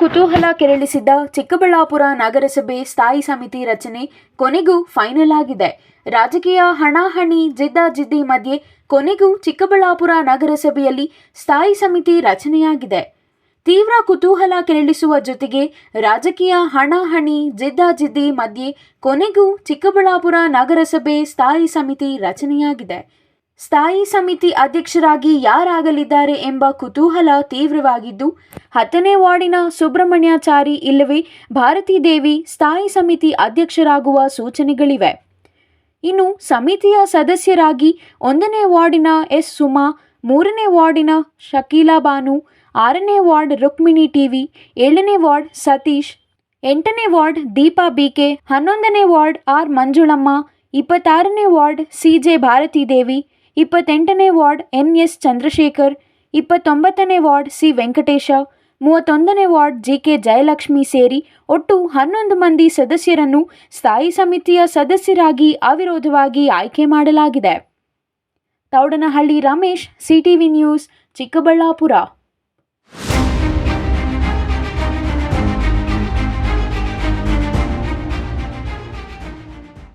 ಕುತೂಹಲ ಕೆರಳಿಸಿದ್ದ ಚಿಕ್ಕಬಳ್ಳಾಪುರ ನಗರಸಭೆ ಸ್ಥಾಯಿ ಸಮಿತಿ ರಚನೆ ಕೊನೆಗೂ ಫೈನಲ್ ಆಗಿದೆ. ರಾಜಕೀಯ ಹಣಾಹಣಿ ಜಿದ್ದಾಜಿದ್ದಿ ಮಧ್ಯೆ ಕೊನೆಗೂ ಚಿಕ್ಕಬಳ್ಳಾಪುರ ನಗರಸಭೆಯಲ್ಲಿ ಸ್ಥಾಯಿ ಸಮಿತಿ ರಚನೆಯಾಗಿದೆ. ತೀವ್ರ ಕುತೂಹಲ ಕೆರಳಿಸುವ ಜೊತೆಗೆ ರಾಜಕೀಯ ಹಣಾಹಣಿ ಜಿದ್ದಾಜಿದ್ದಿ ಮಧ್ಯೆ ಕೊನೆಗೂ ಚಿಕ್ಕಬಳ್ಳಾಪುರ ನಗರಸಭೆ ಸ್ಥಾಯಿ ಸಮಿತಿ ರಚನೆಯಾಗಿದೆ. ಸ್ಥಾಯಿ ಸಮಿತಿ ಅಧ್ಯಕ್ಷರಾಗಿ ಯಾರಾಗಲಿದ್ದಾರೆ ಎಂಬ ಕುತೂಹಲ ತೀವ್ರವಾಗಿದ್ದು, ಹತ್ತನೇ ವಾರ್ಡಿನ ಸುಬ್ರಹ್ಮಣ್ಯಾಚಾರಿ ಇಲ್ಲವೇ ಭಾರತೀ ದೇವಿ ಸ್ಥಾಯಿ ಸಮಿತಿ ಅಧ್ಯಕ್ಷರಾಗುವ ಸೂಚನೆಗಳಿವೆ. ಇನ್ನು ಸಮಿತಿಯ ಸದಸ್ಯರಾಗಿ ಒಂದನೇ ವಾರ್ಡಿನ ಎಸ್ ಸುಮಾ, ಮೂರನೇ ವಾರ್ಡಿನ ಶಕೀಲಾ ಬಾನು, ಆರನೇ ವಾರ್ಡ್ ರುಕ್ಮಿಣಿ ಟಿವಿ ಏಳನೇ ವಾರ್ಡ್ ಸತೀಶ್, ಎಂಟನೇ ವಾರ್ಡ್ ದೀಪಾ ಬಿಕೆ ಹನ್ನೊಂದನೇ ವಾರ್ಡ್ ಆರ್ ಮಂಜುಳಮ್ಮ, ಇಪ್ಪತ್ತಾರನೇ ward C J Bharathi Devi ಇಪ್ಪತ್ತೆಂಟನೇ ವಾರ್ಡ್ ಎನ್ ಎಸ್ ಚಂದ್ರಶೇಖರ್, ಇಪ್ಪತ್ತೊಂಬತ್ತನೇ ವಾರ್ಡ್ ಸಿ. ವೆಂಕಟೇಶ, ಮೂವತ್ತೊಂದನೇ ವಾರ್ಡ್ ಜಿ ಕೆ ಜಯಲಕ್ಷ್ಮಿ ಸೇರಿ ಒಟ್ಟು ಹನ್ನೊಂದು ಮಂದಿ ಸದಸ್ಯರನ್ನು ಸ್ಥಾಯಿ ಸಮಿತಿಯ ಸದಸ್ಯರಾಗಿ ಅವಿರೋಧವಾಗಿ ಆಯ್ಕೆ ಮಾಡಲಾಗಿದೆ. Thoudanahalli Ramesh, CTV news, Chikkaballapur.